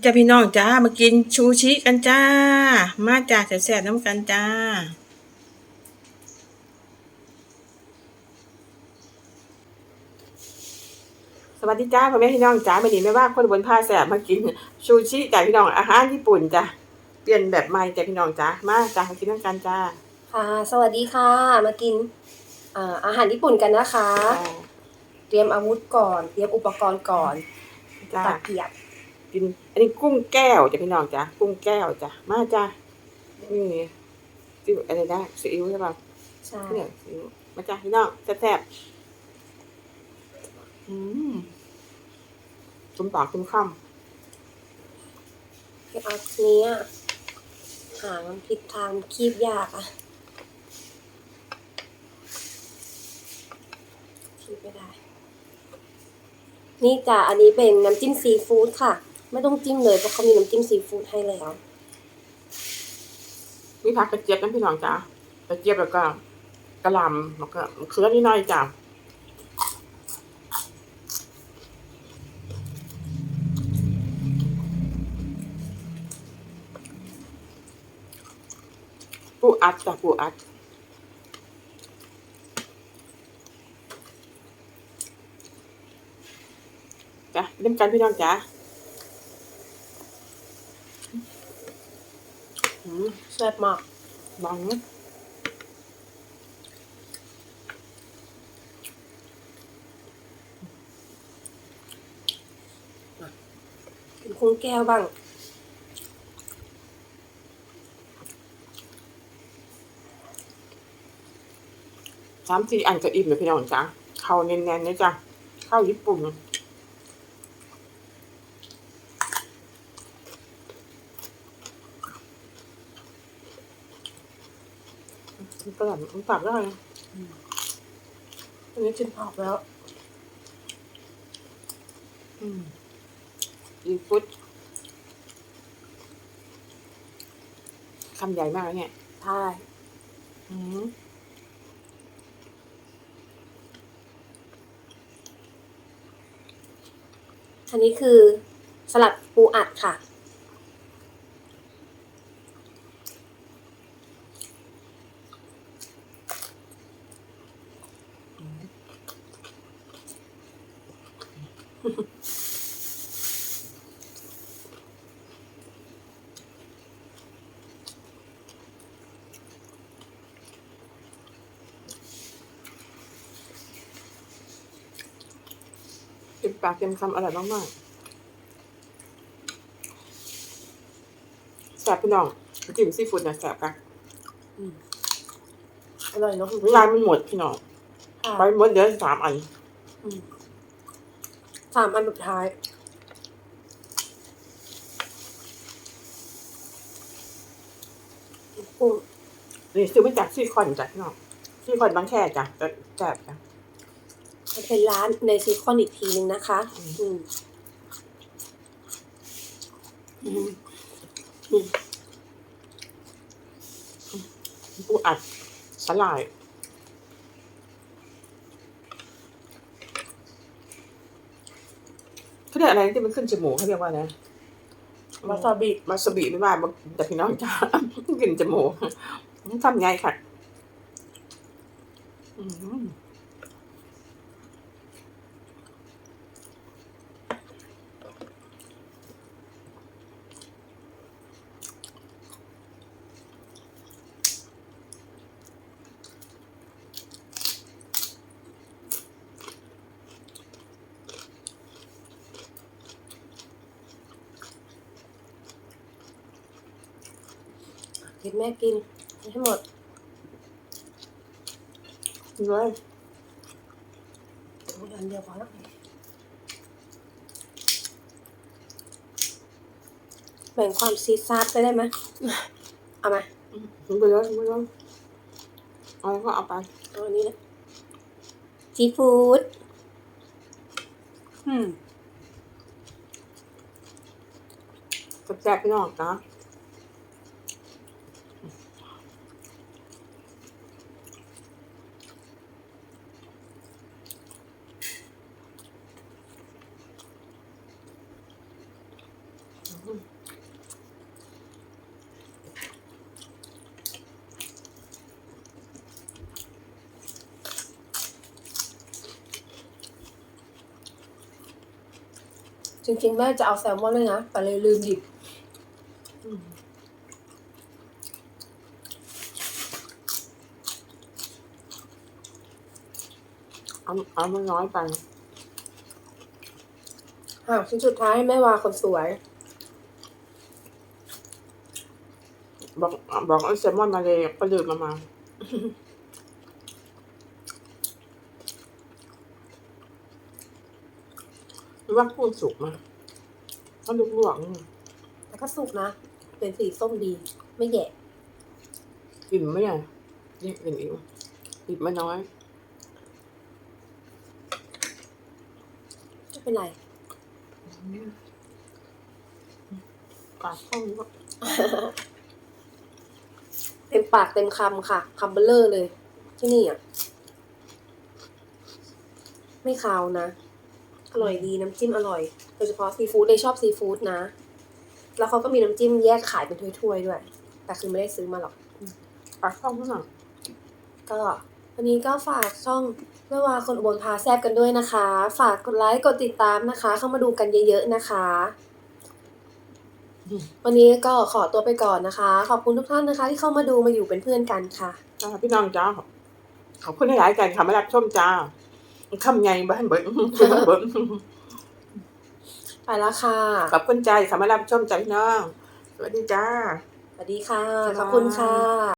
จ้าพี่น้องจ้ามากินชูชิกันจ้า มาจ้าแซ่บๆน้ำกันจ้าสวัสดีจ้าพ่อแม่พี่น้องจ้าไม่ดีไม่ว่าคนบนผ้าแสบมากินชูชิจ้าพี่น้องอาหารญี่ปุ่นจ้าเปลี่ยนแบบใหม่จ้าพี่น้องจ้ามาจ้ามากินน้ำกันจ้าค่ะ สวัสดีค่ะ มากินอ่าอาหารญี่ปุ่นกันนะคะ เตรียมอาวุธก่อน เตรียมอุปกรณ์ก่อนจ้าตะเกียบ กิน อันนี้กุ้งแก้วจ้าพี่น้องจ้ากุ้งแก้วจ้ามาจ้านี่ซีอิ๊วอะไรนะซีอิ๊วใช่ป่ะใช่เนี่ยซีอิ๊วมาจ้าพี่น้องแซ่บๆอืมจุ่มปากจุ่มคำเอาเนี้ยหาน้ำพริกทางคีบยากอะคีบไม่ได้ นี่จ้ะอันนี้เป็นน้ำจิ้มซีฟู้ดค่ะ ไม่ต้องจิ้มเลยเพราะเขามีน้ำจิ้มซีฟู้ดให้แล้วมีผักกระเจี๊ยบนะพี่น้องจ้ากระเจี๊ยบแล้วก็กระหล่ำแล้วก็มะเขือนิดหน่อยจ้าปูอัดจ้ะปูอัดจ้ะเล่นกันพี่น้องจ้าอืม แซ่บมากลองนะกินคุ้งแก้วบ้างสามสี่อันก็อิ่มเลยพี่น้องจ้าเข้าแน่นๆนะจ้ะข้าวญี่ปุ่น มันกระหล่ำมันปากได้นะอันนี้ชิ้นออกแล้ว อืมอีฟุตคำใหญ่มากเลยเนี่ยใช่อืมอันนี้คือสลัดปูอัดค่ะ ต็มปากเต็มคำอร่อยมากๆแซ่บพี่น้องจิ้มซีฟู้ดนะแซ่บกันอร่อยเนอะคุณเวลามันหมดพี่น้องค่ะไปหมดเดี๋ยวสามอันอืมสามอันสุดท้ายกุ้งนี่ซื้อมาจากซีคอนจ้ะพี่น้องซีคอนบางแค่จ้ะจะแซ่บจ้ะมัน เป็นร้านในซีคอนอีกทีนึงนะคะ อืมอืมอืมอืมปูอัดสลายเขาเรียกอะไรที่มันขึ้นจมูกเขาเรียกว่าอะไรวาซาบิมาสบีไม่ว่าแต่พี่น้องจ้ากลิ่นจมูกทำไงค่ะ อืม กินแม่กินให้หมดเลยอันเดียวพอแล้วแบ่งความซีดซาดไปได้ไหมเอามาทิ้งไปเลยทิ้งไปเลยเอาแล้วก็เอาไปเอาอันนี้นะซีฟู้ดอืมแซ่บๆพี่น้องนะอื จริงๆ แม่จะเอาแซลมอนเลยนะ แต่เลยลืมหยิบอืมเอาเอามันน้อยไปอะชิ้นสุดท้ายให้แม่วาคนสวย บอกบอกเอาแซลมอนมาเลยก็ลืมมามา หรือว่ากุ้งสุกมาก็ลุกลวกๆนี่แต่ก็สุกนะ เป็นสีส้มดี ไม่แย่อิ่มไหมเนี่ยนี่อิ่มอิ่มอิ่มไม่น้อยไม่เป็นไรปากข้องก็เต็มปากเต็มคำค่ะคำเบลเลอร์เลย ที่นี่อะ ไม่คาวนะ อร่อยดีน้ำจิ้มอร่อยโดยเฉพาะซีฟู้ดเลยชอบซีฟู้ดนะ แล้วเขาก็มีน้ำจิ้มแยกขายเป็นถ้วยๆด้วย แต่คือไม่ได้ซื้อมาหรอกปากข้องก็หน่อยก็วันนี้ก็ฝากช่องแม่วาคนอุบลพาแซบกันด้วยนะคะ ฝากกดไลค์กดติดตามนะคะ เข้ามาดูกันเยอะๆนะคะ วันนี้ก็ขอตัวไปก่อนนะคะ ขอบคุณทุกท่านนะคะ ที่เข้ามาดูมาอยู่เป็นเพื่อนกันค่ะ จ้าพี่น้องจ้าขอบคุณหลายๆกันค่ะมารับชมจ้า คำใหญ่บ้านเบิ้ลคือบ้านเบิ้ลไปแล้วค่ะ ขอบคุณใจค่ะมารับชมจ้าพี่น้อง สวัสดีจ้า สวัสดีค่ะจ้าขอบคุณค่ะ